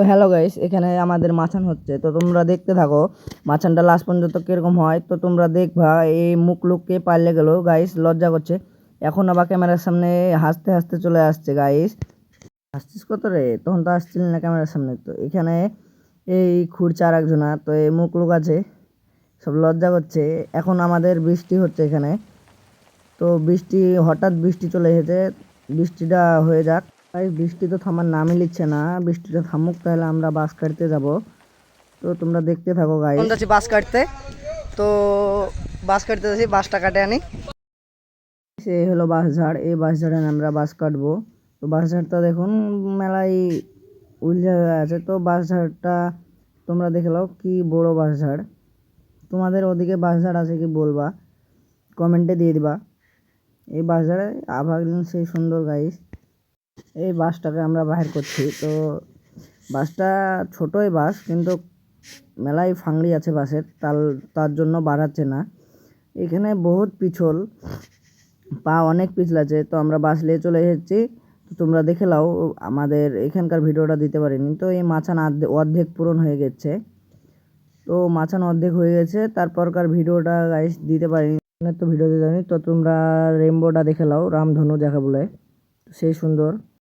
তো hello guys এখানে আমাদের মাছান হচ্ছে। তো তোমরা দেখতে থাকো, মাছানটা লাস্ট পর্যন্ত কীরকম হয়, তো তোমরা দেখবা, এই মুখ লুককে পারলে গেলো। গাইস লজ্জা করছে। এখন আবার ক্যামেরার সামনে হাসতে হাসতে চলে আসছে গাইস হাসছিস কত রে? তখন তো আসছিলি না ক্যামেরার সামনে। তো এখানে এই খুঁড়ছে আর একজনা তো এই মুখ লুক আছে। সব লজ্জা করছে। এখন আমাদের বৃষ্টি হচ্ছে এখানে। তো বৃষ্টি, হঠাৎ বৃষ্টি চলে এসেছে। বৃষ্টিটা হয়ে যাক। বৃষ্টি তো থামার নামই নিচ্ছে না। বৃষ্টিটা থামুক তাহলে আমরা বাস কাটতে যাব। তো তোমরা দেখতে থাকো গাই যাচ্ছি বাস কাটতে। তো বাস কাটতে যাচ্ছি বাসটা কাটে আনি। সে হলো বাঁশঝাড় এই বাঁশঝাড়ে আমরা বাস কাটবো। তো বাঁশঝাড়টা দেখুন মেলায় হয়ে আছে। তো বাঁশঝাড়টা তোমরা দেখে নাও কি বড় বাঁশঝাড় তোমাদের ওদিকে বাঁশঝাড় আছে কি বলবা? কমেন্টে দিয়ে দিবা। এই বাঁশঝাড়ে আবার সেই সুন্দর গাইস এই বাসটাকে আমরা বাহির করছি। তো বাসটা ছোটোই বাস, কিন্তু মেলায় ফাংড়ি আছে বাসের তার তার জন্য বাড়াচ্ছে না। এখানে বহুত পিছল, পা অনেক পিছল আছে, তো আমরা বাস নিয়ে চলে এসেছি। তো তোমরা দেখে নাও, আমাদের এখানকার ভিডিওটা দিতে পারিনি। তো এই মাছান অর্ধেক পূরণ হয়ে গেছে। তো মাছান অর্ধেক হয়ে গেছে, তারপরকার ভিডিওটা গাইস দিতে পারিনি তো ভিডিও দিতে পারিনি। তো তোমরা রেমবোটা দেখে নাও, রামধনু যাকে বলে সেই সুন্দর।